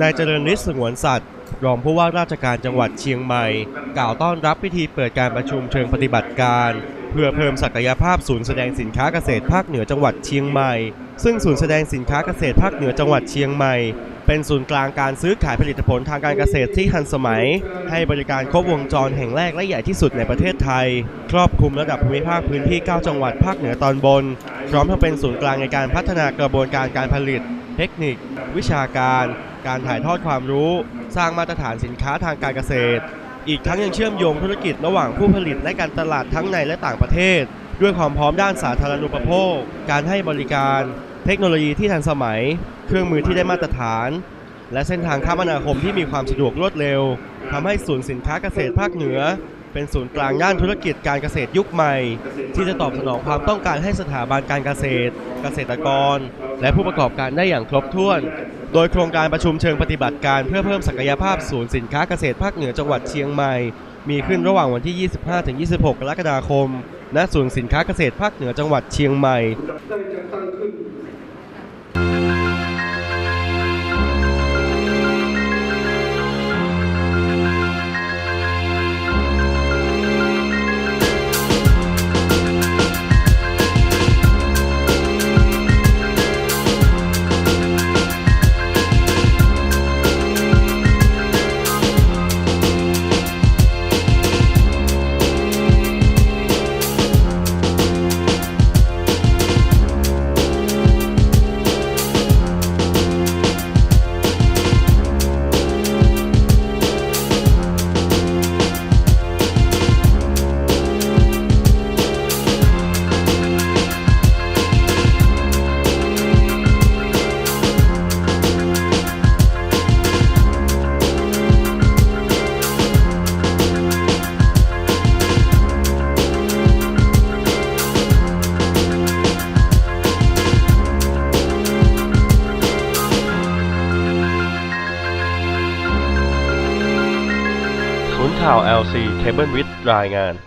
นายเจริญฤทธิ์สงวนสัตว์รองผู้ว่าราชการจังหวัดเชียงใหม่ กล่าวต้อนรับพิธีเปิดการประชุมเชิงปฏิบัติการ เพื่อเพิ่มศักยภาพศูนย์แสดงสินค้าเกษตรภาคเหนือจังหวัดเชียงใหม่ ซึ่งศูนย์แสดงสินค้าเกษตรภาคเหนือจังหวัดเชียงใหม่ เป็นศูนย์กลางการซื้อขายผลิตผลทางการเกษตรที่ทันสมัย ให้บริการครบวงจรแห่งแรกและใหญ่ที่สุดในประเทศไทย ครอบคลุมระดับภูมิภาคพื้นที่ 9 จังหวัดภาคเหนือตอนบน พร้อมทั้งเป็นศูนย์กลางในการพัฒนากระบวนการการผลิต เทคนิค วิชาการ การถ่ายทอดความรู้ สร้างมาตรฐานสินค้าทางการเกษตร อีกทั้งยังเชื่อมโยงธุรกิจระหว่างผู้ผลิตและการตลาดทั้งในและต่างประเทศ ด้วยความพร้อมด้านสาธารณูปโภค การให้บริการ เทคโนโลยีที่ทันสมัย เครื่องมือที่ได้มาตรฐาน และเส้นทางคมนาคมที่มีความสะดวกรวดเร็วทำให้ศูนย์สินค้าเกษตรภาคเหนือ เป็นศูนย์กลางด้านธุรกิจการเกษตรยุคใหม่ ที่จะตอบสนองความต้องการให้สถาบันการเกษตร เกษตรกร และผู้ประกอบการได้อย่างครบถ้วน โดยโครงการประชุมเชิงปฏิบัติการเพื่อเพิ่มศักยภาพศูนย์สินค้าเกษตรภาคเหนือจังหวัดเชียงใหม่ มีขึ้นระหว่างวันที่ 25-26 กรกฎาคม ณ ศูนย์สินค้าเกษตรภาคเหนือจังหวัดเชียงใหม่ ข่าว LC Table With รายงาน「